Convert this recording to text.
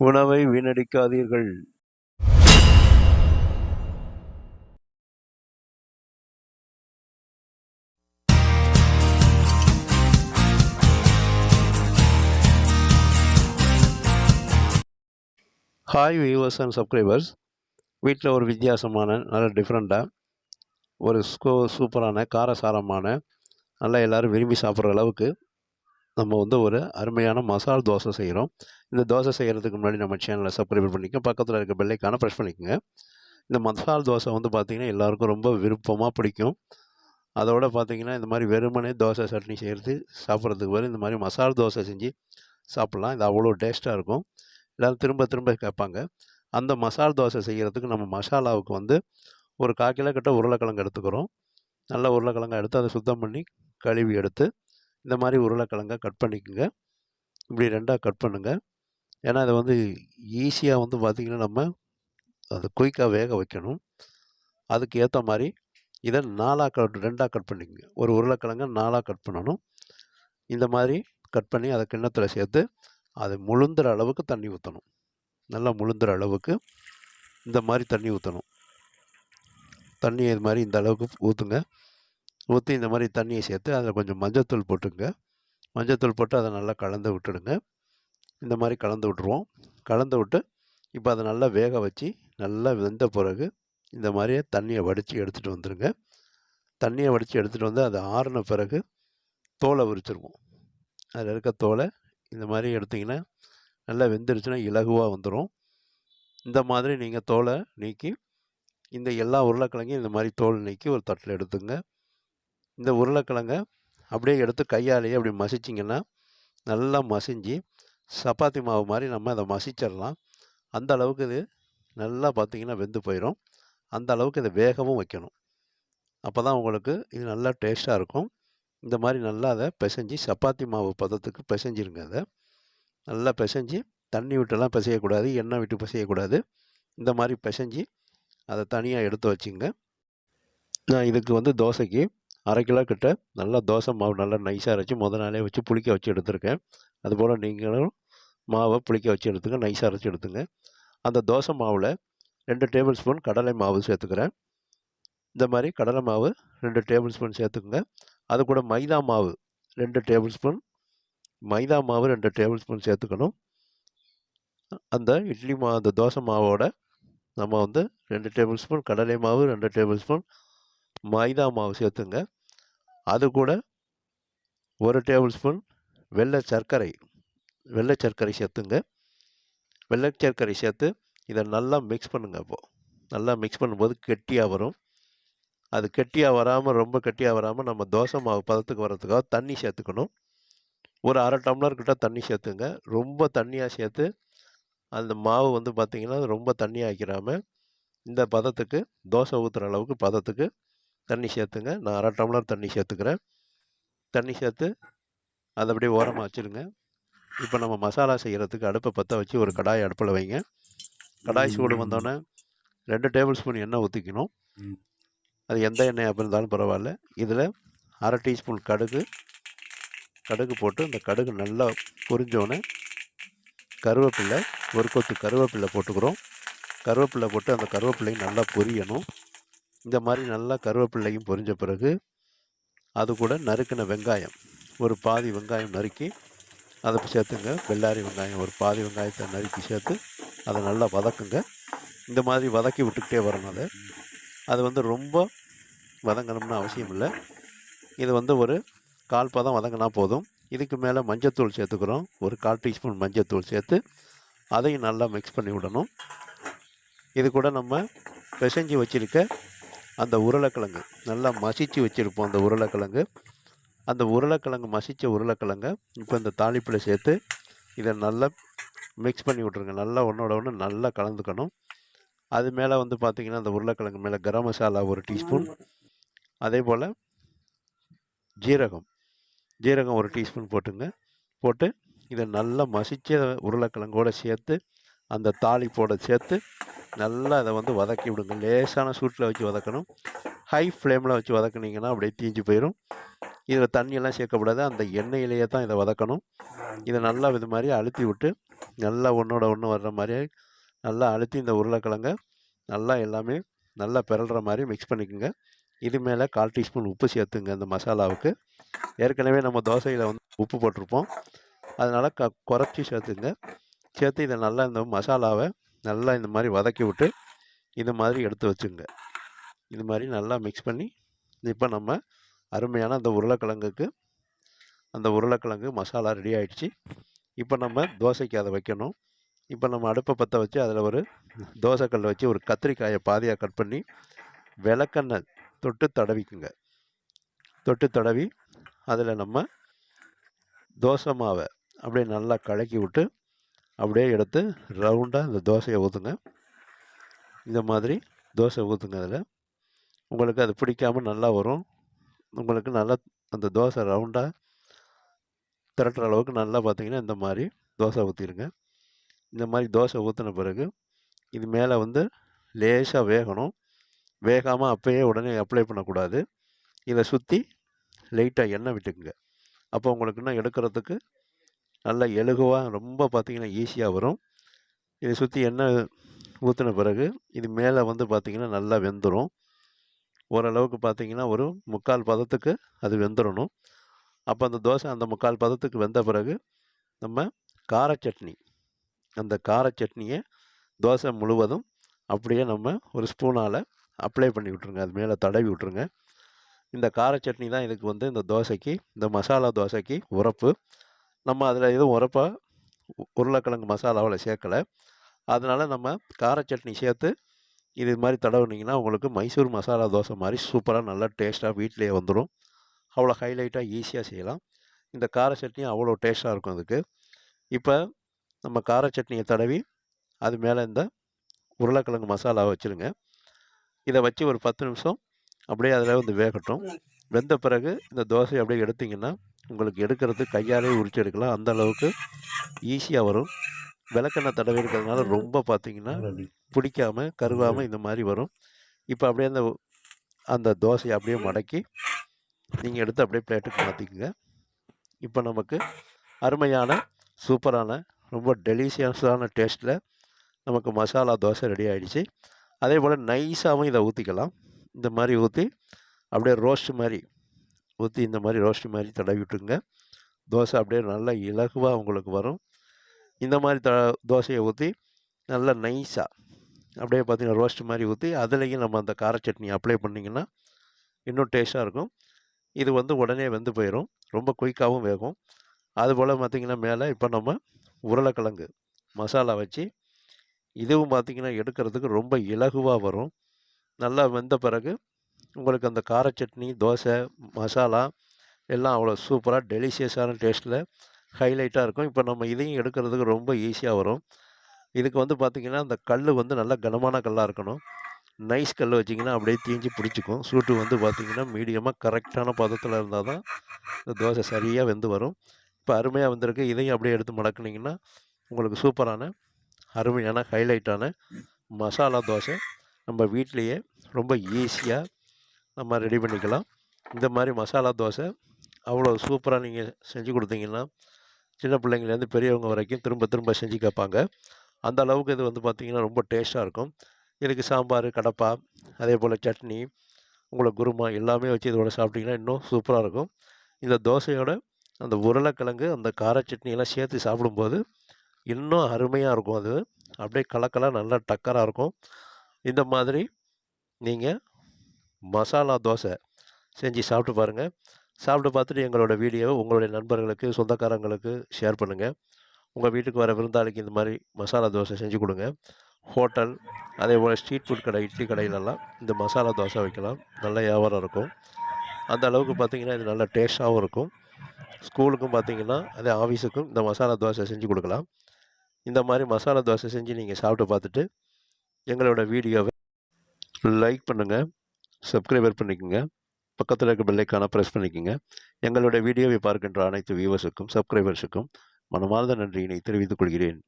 உணவை வீணடிக்காதீர்கள். Hi viewers and subscribers வீட்டில் ஒரு வித்தியாசமான நல்ல டிஃப்ரெண்ட்டாக ஒரு ஸ்கோ சூப்பரான காரசாரமான நல்லா எல்லோரும் விரும்பி சாப்பிட்ற அளவுக்கு நம்ம வந்து ஒரு அருமையான மசால் தோசை செய்கிறோம் இந்த தோசை செய்கிறதுக்கு முன்னாடி நம்ம சேனலை சப்ஸ்கிரைப் பண்ணிக்க பக்கத்தில் இருக்க பெல்லைக்கான ப்ரெஸ் பண்ணிக்கோங்க. இந்த மசால் தோசை வந்து பார்த்திங்கன்னா எல்லாருக்கும் ரொம்ப விருப்பமாக பிடிக்கும். அதோட பார்த்திங்கன்னா இந்த மாதிரி வெறுமனே தோசை சட்னி செய்கிறது சாப்பிட்றதுக்கு பதில் இந்த மாதிரி மசால் தோசை செஞ்சு சாப்பிட்லாம். இது அவ்வளோ டேஸ்ட்டாக இருக்கும். எல்லோரும் திரும்ப திரும்ப கேட்பாங்க. அந்த மசால் தோசை செய்கிறதுக்கு நம்ம மசாலாவுக்கு வந்து ஒரு கால் கிலோ கிட்ட உருளைக்கிழங்கு எடுத்துக்கிறோம். நல்ல உருளைக்கிழங்கு எடுத்து அதை சுத்தம் பண்ணி கழுவி எடுத்து இந்த மாதிரி உருளைக்கிழங்கை கட் பண்ணிக்கோங்க. இப்படி ரெண்டாக கட் பண்ணுங்கள் ஏன்னா இதை வந்து ஈஸியாக வந்து பார்த்திங்கன்னா நம்ம அது குயிக்காக வேக வைக்கணும். அதுக்கு ஏற்ற மாதிரி இதை நாலாக கட் ரெண்டாக கட் பண்ணிக்கோங்க. ஒரு உருளைக்கிழங்கை நாலாக கட் பண்ணணும். இந்த மாதிரி கட் பண்ணி அதை கிண்ணத்தில் சேர்த்து அது முழுந்துற அளவுக்கு தண்ணி ஊற்றணும் நல்லா முழுந்துற அளவுக்கு இந்த மாதிரி தண்ணி ஊற்றணும் தண்ணி இது மாதிரி இந்த அளவுக்கு ஊற்றுங்க ஊற்றி இந்த மாதிரி தண்ணியை சேர்த்து அதில் கொஞ்சம் மஞ்சத்தூள் போட்டுங்க. மஞ்சத்தூள் போட்டு அதை நல்லா கலந்து விட்டுடுங்க. இந்த மாதிரி கலந்து விட்ருவோம் கலந்து விட்டு இப்போ அதை நல்லா வேக வச்சு நல்லா வெந்த பிறகு இந்த மாதிரியே தண்ணியை வடித்து எடுத்துகிட்டு வந்துடுங்க தண்ணியை வடித்து எடுத்துகிட்டு வந்து அதை ஆறின பிறகு தோலை உரிச்சிருவோம். அதில் இருக்க தோலை இந்த மாதிரி எடுத்திங்கன்னா நல்லா வெந்துருச்சுன்னா இலகுவாக வந்துடும் இந்த மாதிரி நீங்கள் தோலை நீக்கி இந்த எல்லா உருளைக்கிழங்கையும் இந்த மாதிரி தோல் நீக்கி ஒரு தட்டில் எடுத்துங்க. இந்த உருளைக்கிழங்க அப்படியே எடுத்து கையாலேயே அப்படி மசிச்சிங்கன்னா நல்லா மசிஞ்சு சப்பாத்தி மாவு மாதிரி நம்ம அதை மசிச்சிடலாம். அந்த அளவுக்கு இது நல்லா பார்த்திங்கன்னா வெந்து போயிடும் அந்த அளவுக்கு இதை வேகவும் வைக்கணும். அப்போ தான் உங்களுக்கு இது நல்லா டேஸ்ட்டாக இருக்கும். இந்த மாதிரி நல்லா அதை பிசைஞ்சு சப்பாத்தி மாவு பதத்துக்கு பிசைஞ்சிருங்க அதை. நல்லா பிசைஞ்சு தண்ணி விட்டுலாம் பிசையக்கூடாது எண்ணெய் விட்டு பிசையக்கூடாது. இந்த மாதிரி பிசைஞ்சு அதை தனியாக எடுத்து வச்சுங்க. நான் இதுக்கு வந்து தோசைக்கு அரை கிலோ கிட்ட நல்லா தோசை மாவு நல்லா நைஸாக அரைச்சி முத நாளே வச்சு புளிக்க வச்சு எடுத்திருக்கேன். அதுபோல் நீங்களும் மாவை புளிக்க வச்சு எடுத்துங்க நைஸாக அரைச்சி எடுத்துங்க. அந்த தோசை மாவில் ரெண்டு டேபிள் ஸ்பூன் கடலை மாவு சேர்த்துக்கிறேன். இந்த மாதிரி கடலை மாவு ரெண்டு டேபிள் ஸ்பூன் சேர்த்துக்குங்க. அது கூட மைதா மாவு ரெண்டு டேபிள் ஸ்பூன் மைதா மாவு ரெண்டு டேபிள் ஸ்பூன் சேர்த்துக்கணும். அந்த இட்லி மா அந்த தோசை மாவோட நம்ம வந்து ரெண்டு டேபிள் ஸ்பூன் கடலை மாவு ரெண்டு டேபிள் ஸ்பூன் மைதா மாவு சேர்த்துங்க. அது கூட ஒரு டேபிள் ஸ்பூன் வெள்ளை சர்க்கரை வெள்ளை சர்க்கரை சேர்த்துங்க. வெள்ளை சர்க்கரை சேர்த்து இதை நல்லா மிக்ஸ் பண்ணுங்கள் அப்போது நல்லா மிக்ஸ் பண்ணும்போது கெட்டியாக வரும். அது கெட்டியாக வராமல் ரொம்ப கெட்டியாக வராமல் நம்ம தோசை மாவு பதத்துக்கு வர்றதுக்காக தண்ணி சேர்த்துக்கணும். ஒரு அரை டம்ளர் கிட்ட தண்ணி சேர்த்துங்க. ரொம்ப தண்ணியாக சேர்த்து அந்த மாவு வந்து பார்த்திங்கன்னா ரொம்ப தண்ணியாக ஆக்கிராமல் இந்த பதத்துக்கு தோசை ஊற்றுற அளவுக்கு பதத்துக்கு தண்ணி சேர்த்துங்க. நான் அரை டம்ளர் தண்ணி சேர்த்துக்கிறேன். தண்ணி சேர்த்து அதை அப்படியே ஓரமாக வச்சுருங்க. இப்போ நம்ம மசாலா செய்கிறதுக்கு அடுப்பை பற்ற வச்சு ஒரு கடாய் அடுப்பில் வைங்க. கடாய் சூடு வந்தோடனே ரெண்டு டேபிள் ஸ்பூன் எண்ணெய் ஊற்றிக்கணும் அது எந்த எண்ணெயாக இருந்தாலும் பரவாயில்ல. இதில் அரை டீஸ்பூன் கடுகு. கடுகு போட்டு அந்த கடுகு நல்லா பொரிஞ்சோடனே கருவேப்பில்லை ஒரு கொத்து கருவேப்பில்லை போட்டுக்கிறோம். கருவேப்பில்லை போட்டு அந்த கருவேப்பிள்ளையும் நல்லா பொரியணும். இந்த மாதிரி நல்லா கருவேப்பிள்ளையும் பொரிஞ்ச பிறகு அது கூட நறுக்கின வெங்காயம். ஒரு பாதி வெங்காயம் நறுக்கி அதை சேர்த்துங்க. வெள்ளாரி வெங்காயம் ஒரு பாதி வெங்காயத்தை நறுக்கி சேர்த்து அதை நல்லா வதக்குங்க. இந்த மாதிரி வதக்கி விட்டுக்கிட்டே வரணும் அதை. அது வந்து ரொம்ப வதங்கணும்னு அவசியம் இல்லை. இது வந்து ஒரு கால் பதம் வதங்கினா போதும். இதுக்கு மேலே மஞ்சத்தூள் சேர்த்துக்கிறோம். ஒரு கால் டீஸ்பூன் மஞ்சத்தூள் சேர்த்து அதையும் நல்லா மிக்ஸ் பண்ணி விடணும். இது கூட நம்ம பிசைஞ்சு வச்சுருக்க அந்த உருளைக்கிழங்கு. நல்லா மசிச்சு வச்சுருப்போம் அந்த உருளைக்கிழங்கு. அந்த உருளைக்கிழங்கு மசித்த உருளைக்கிழங்கை இப்போ இந்த தாளிப்பில் சேர்த்து இதை நல்லா மிக்ஸ் பண்ணி விட்ருங்க நல்லா ஒன்றோட ஒன்று நல்லா கலந்துக்கணும். அது மேலே வந்து பார்த்திங்கன்னா அந்த உருளைக்கிழங்கு மேலே கரம் மசாலா ஒரு டீஸ்பூன். அதே போல் ஜீரகம். ஜீரகம் ஒரு டீஸ்பூன் போட்டுங்க. போட்டு இதை நல்லா மசித்த உருளைக்கிழங்கோடு சேர்த்து அந்த தாளிப்போட சேர்த்து நல்லா அதை வந்து வதக்கி விடுங்க. லேசான சூட்டில் வச்சு வதக்கணும். ஹை ஃப்ளேமில் வச்சு வதக்குனீங்கன்னா அப்படியே தீஞ்சு போயிடும் இதில் தண்ணியெல்லாம் சேர்க்கக்கூடாது. அந்த எண்ணெயிலேயே தான் இதை வதக்கணும். இதை நல்லா இது மாதிரி அழுத்தி விட்டு நல்லா ஒன்றோட ஒன்று வர்ற மாதிரி நல்லா அழுத்தி இந்த உருளைக்கிழங்க நல்லா எல்லாமே நல்லா பிறல்ற மாதிரி மிக்ஸ் பண்ணிக்கோங்க. இது மேலே கால் டீஸ்பூன் உப்பு சேர்த்துங்க இந்த மசாலாவுக்கு. ஏற்கனவே நம்ம தோசையில் வந்து உப்பு போட்டிருப்போம். அதனால் க குறைச்சி சேர்த்துங்க. சேர்த்து இதை நல்லா இந்த மசாலாவை நல்லா இந்த மாதிரி வதக்கி விட்டு இது மாதிரி எடுத்து வச்சுங்க. இது மாதிரி நல்லா மிக்ஸ் பண்ணி இப்போ நம்ம அருமையான அந்த உருளைக்கிழங்குக்கு அந்த உருளைக்கிழங்கு மசாலா ரெடி ஆகிடுச்சு இப்போ நம்ம தோசைக்கு அதை வைக்கணும். இப்போ நம்ம அடுப்பை பற்ற வச்சு அதில் ஒரு தோசைக்கல் வச்சு ஒரு கத்திரிக்காயை பாதியாக கட் பண்ணி விளக்கெண்ணெய் தொட்டு தடவிக்குங்க. தொட்டு தடவி அதில் நம்ம தோசை மாவை அப்படியே நல்லா கலக்கி விட்டு அப்படியே எடுத்து ரவுண்டாக இந்த தோசையை ஊற்றுங்க இந்த மாதிரி தோசை ஊற்றுங்க அதில். உங்களுக்கு அது பிடிக்காம நல்லா வரும். உங்களுக்கு நல்லா அந்த தோசை ரவுண்டாக திரட்டுற அளவுக்கு நல்லா பார்த்தீங்கன்னா இந்த மாதிரி தோசை ஊற்றிடுங்க இந்த மாதிரி தோசை ஊற்றின பிறகு இது மேலே வந்து லேசாக வேகணும். வேகாமல் அப்போயே உடனே அப்ளை பண்ணக்கூடாது. இதை சுற்றி லைட்டாக எண்ணெய் விட்டுக்குங்க. அப்போ உங்களுக்கு இன்னும் எடுக்கிறதுக்கு நல்லா எழுகுவாக ரொம்ப பார்த்தீங்கன்னா ஈஸியாக வரும். இதை சுற்றி எண்ணெய் ஊற்றின பிறகு இது மேலே வந்து பார்த்திங்கன்னா நல்லா வெந்துடும் ஓரளவுக்கு பார்த்திங்கன்னா ஒரு முக்கால் பதத்துக்கு அது வெந்துடணும் அப்போ அந்த தோசை அந்த முக்கால் பதத்துக்கு வெந்த பிறகு நம்ம கார சட்னி அந்த கார சட்னியை தோசை முழுவதும் அப்படியே நம்ம ஒரு ஸ்பூனால் அப்ளை பண்ணி விட்ருங்க அது மேலே தடவி விட்ருங்க இந்த கார சட்னி தான் இதுக்கு வந்து இந்த தோசைக்கு இந்த மசாலா தோசைக்கு உரப்பு. நம்ம அதில் எதுவும் உரப்பாக உருளைக்கிழங்கு மசாலாவில் சேர்க்கலை. அதனால் நம்ம கார சட்னி சேர்த்து இது மாதிரி தடவுனீங்கன்னா உங்களுக்கு மைசூர் மசாலா தோசை மாதிரி சூப்பராக நல்லா டேஸ்ட்டாக வீட்டிலேயே வந்துடும் அவ்வளோ ஹைலைட்டாக ஈஸியாக செய்யலாம். இந்த கார சட்னி அவ்வளோ டேஸ்ட்டாக இருக்கும் அதுக்கு. இப்போ நம்ம கார சட்னியை தடவி அது மேலே இந்த உருளைக்கிழங்கு மசாலா வச்சுருங்க. இதை வச்சு ஒரு பத்து நிமிஷம் அப்படியே அதில் வந்து வேகட்டும். வெந்த பிறகு இந்த தோசையை அப்படியே எடுத்திங்கன்னா உங்களுக்கு எடுக்கிறது கையாலே உரிச்சு எடுக்கலாம். அந்த அளவுக்கு ஈஸியாக வரும். விளக்கெண்ணெய் தடவி இருக்கிறதுனால ரொம்ப பார்த்தீங்கன்னா பிடிக்காம கருவாமல் இந்த மாதிரி வரும். இப்போ அப்படியே அந்த அந்த தோசையை அப்படியே மடக்கி நீங்கள் எடுத்து அப்படியே பிளேட்டுக்கு மாற்றிக்குங்க இப்போ நமக்கு அருமையான சூப்பரான ரொம்ப டெலிஷியஸான டேஸ்ட்டில் நமக்கு மசாலா தோசை ரெடி ஆகிடுச்சு அதே போல் நைஸாகவும் இதை ஊற்றிக்கலாம் இந்த மாதிரி ஊற்றி அப்படியே ரோஸ்ட் மாதிரி ஊற்றி இந்த மாதிரி ரோஸ்ட் மாதிரி தடவி விட்டுங்க தோசை அப்படியே நல்லா இலகுவாக உங்களுக்கு வரும். இந்த மாதிரி த தோசையை ஊற்றி நல்லா நைஸாக அப்படியே பார்த்தீங்கன்னா ரோஸ்ட் மாதிரி ஊற்றி அதுலேயும் நம்ம அந்த கார சட்னி அப்ளை பண்ணிங்கன்னா இன்னும் டேஸ்ட்டாக இருக்கும். இது வந்து உடனே வெந்து போயிடும் ரொம்ப குயிக்காகவும் வேகும். அதுபோல் பார்த்திங்கன்னா மேலே இப்போ நம்ம உருளைக்கிழங்கு மசாலா வச்சு இதுவும் பார்த்திங்கன்னா எடுக்கிறதுக்கு ரொம்ப இலகுவாக வரும். நல்லா வெந்த பிறகு உங்களுக்கு அந்த கார சட்னி தோசை மசாலா எல்லாம் அவ்வளோ சூப்பராக டெலிஷியஸான டேஸ்ட்டில் ஹைலைட்டாக இருக்கும். இப்போ நம்ம இதையும் எடுக்கிறதுக்கு ரொம்ப ஈஸியாக வரும். இதுக்கு வந்து பார்த்திங்கன்னா அந்த கல் வந்து நல்லா கனமான கல்லாக இருக்கணும். நைஸ் கல் வச்சிங்கன்னா அப்படியே தீஞ்சு பிடிச்சிக்கும். சூட்டு வந்து பார்த்திங்கன்னா மீடியமாக கரெக்டான பதத்தில் இருந்தால் தான் இந்த தோசை சரியாக வெந்து வரும். இப்போ அருமையாக வந்திருக்கு. இதையும் அப்படியே எடுத்து மடக்குனிங்கன்னா உங்களுக்கு சூப்பரான அருமையான ஹைலைட்டான மசாலா தோசை நம்ம வீட்லேயே ரொம்ப ஈஸியாக நம்ம ரெடி பண்ணிக்கலாம். இந்த மாதிரி மசாலா தோசை அவ்வளோ சூப்பராக நீங்கள் செஞ்சு கொடுத்தீங்கன்னா சின்ன பிள்ளைங்கலேருந்து பெரியவங்க வரைக்கும் திரும்ப திரும்ப செஞ்சு கேட்பாங்க. அந்த அளவுக்கு இது வந்து பார்த்திங்கன்னா ரொம்ப டேஸ்ட்டாக இருக்கும். இதுக்கு சாம்பார் கடப்பா அதே போல் சட்னி உங்களை குருமா எல்லாமே வச்சு இதோட சாப்பிட்டிங்கன்னா இன்னும் சூப்பராக இருக்கும். இந்த தோசையோட அந்த உருளைக்கிழங்கு அந்த கார சட்னியெல்லாம் சேர்த்து சாப்பிடும்போது இன்னும் அருமையாக இருக்கும் அது. அப்படியே கலக்கலாக நல்லா டக்கராக இருக்கும். இந்த மாதிரி நீங்கள் மசாலா தோசை செஞ்சு சாப்பிட்டு பாருங்கள் சாப்பிட்டு பார்த்துட்டு எங்களோட வீடியோவை உங்களுடைய நண்பர்களுக்கு சொந்தக்காரங்களுக்கு ஷேர் பண்ணுங்கள் உங்கள் வீட்டுக்கு வர விருந்தாளிக்கு இந்த மாதிரி மசாலா தோசை செஞ்சு கொடுங்க. ஹோட்டல் அதே போல் ஸ்ட்ரீட் ஃபுட் கடை இட்லி கடையிலலாம் இந்த மசாலா தோசை வைக்கலாம். நல்ல வியாபாரம் இருக்கும். அந்த அளவுக்கு பார்த்திங்கன்னா இது நல்ல டேஸ்ட்டாகவும் இருக்கும். ஸ்கூலுக்கும் பார்த்திங்கன்னா அதே ஆஃபீஸுக்கும் இந்த மசாலா தோசை செஞ்சு கொடுக்கலாம். இந்த மாதிரி மசாலா தோசை செஞ்சு நீங்கள் சாப்பிட்டு பார்த்துட்டு எங்களோட வீடியோவை லைக் பண்ணுங்கள் சப்ஸ்கிரைபர் பண்ணிக்கோங்க. பக்கத்தில் இருக்க பெல்லைக்கான ப்ரெஸ் பண்ணிக்கோங்க. எங்களுடைய வீடியோவை பார்க்கின்ற அனைத்து வியூவர்ஸுக்கும் சப்ஸ்கிரைபர்ஸுக்கும் மனமார்ந்த நன்றியினை தெரிவித்துக் கொள்கிறேன்.